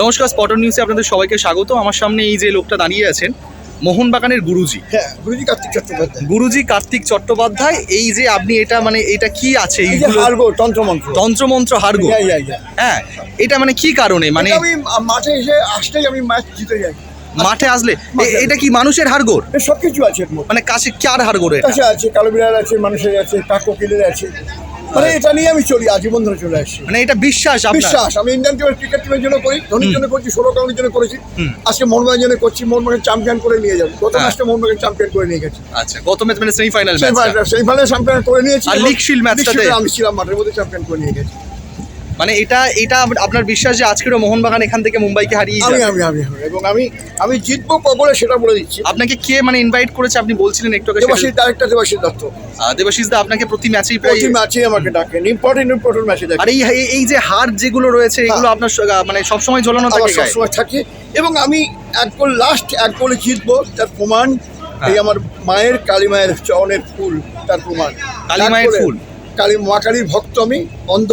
নমস্কার স্পটন নিউজে আপনাদের সবাইকে স্বাগত। আমার সামনে এই যে লোকটা দাঁড়িয়ে আছেন মোহনবাগানের গুরুজি। হ্যাঁ গুরুজি কার্তিক চট্টোপাধ্যায়। গুরুজি কার্তিক চট্টোপাধ্যায় এই যে আপনি এটা মানে এটা কি আছে? হারগো তন্ত্রমন্ত্র। তন্ত্রমন্ত্র হারগো। হ্যাঁ, হ্যাঁ, হ্যাঁ। হ্যাঁ এটা মানে কি কারণে? মানে আমি মাঠে এসে আসলেই আমি ম্যাচ জিতে যাই। মাঠে আসলে? এটা কি মানুষের হারগোর এর সব কিছু আছে মানে কাছে কার হারগোর এটা? কাছে আছে কালো বিড়াল আছে মানুষের আছে কাক কোকিলের আছে। মানে এটা নিয়ে আমি চলি আজীবন ধরে চলে আসছি। মানে এটা বিশ্বাস বিশ্বাস আমি ইন্ডিয়ান টিমের ক্রিকেট টিমের জন্য করি ধোনির জন্য করছি ষোলো কাউন্টের জন্য করেছি। আজকে মোহনবাগান জন্য করছি মোহনবাগান চ্যাম্পিয়ন করে নিয়ে যাব। গত। ম্যাচটা মোহনবাগান চ্যাম্পিয়ন করে নিয়ে গেছি। আচ্ছা গত ম্যাচ মানে সেমিফাইনাল সেমিফাইনাল চ্যাম্পিয়ন করে নিয়েছি আর শিল ম্যাচ আমি ছিলাম মাঠের মধ্যে চ্যাম্পিয়ন করে নিয়ে গেছি। মানে এটা এটা আপনার বিশ্বাস যে আজকেরও মোহনবাগান এখান থেকে মুম্বাইকে হারিয়ে আমি আমি আমি। এবং আমি আমি জিতবো কবলে সেটা বলে দিচ্ছি। আপনাকে কে মানে ইনভাইট করেছে? আপনি বলছিলেন একটু আগে দেবাশিস ডাইরেক্টর দেবাশিস দত্ত। দেবাশিস দা আপনাকে প্রতি ম্যাচেই প্রায় প্রতি ম্যাচে আমাকে ডাকেন ইম্পর্টেন্ট ইম্পর্টেন্ট ম্যাচে আর ডাকেন এই এই- এই যে হার যেগুলো রয়েছে এগুলো আপনার মানে সবসময় ঝোলানো থাকে? সবসময় থাকে এবং আমি এক গোল লাস্ট এক গোলে জিতবো তার প্রমাণ এই আমার মায়ের কালী মায়ের চরণের ফুল তার প্রমাণ। কালী মায়ের ফুল? কালী মা কালীর ভক্ত আমি অন্ধ।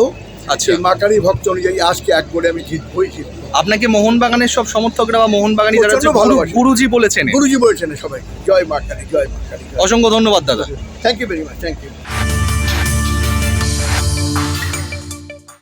আচ্ছা। এই মাকারি ভক্ত অনুযায়ী আজকে এক করে আমি জিতবই জিতবো। আপনাকে মোহনবাগানের সব সমর্থকরা বা মোহনবাগানি যারা আছে, গুরুজি বলেছেন গুরুজি বলেছেন সবাই জয় মাকারি জয় মাকারি অসংখ্য ধন্যবাদ দাদা। Thank you very much thank you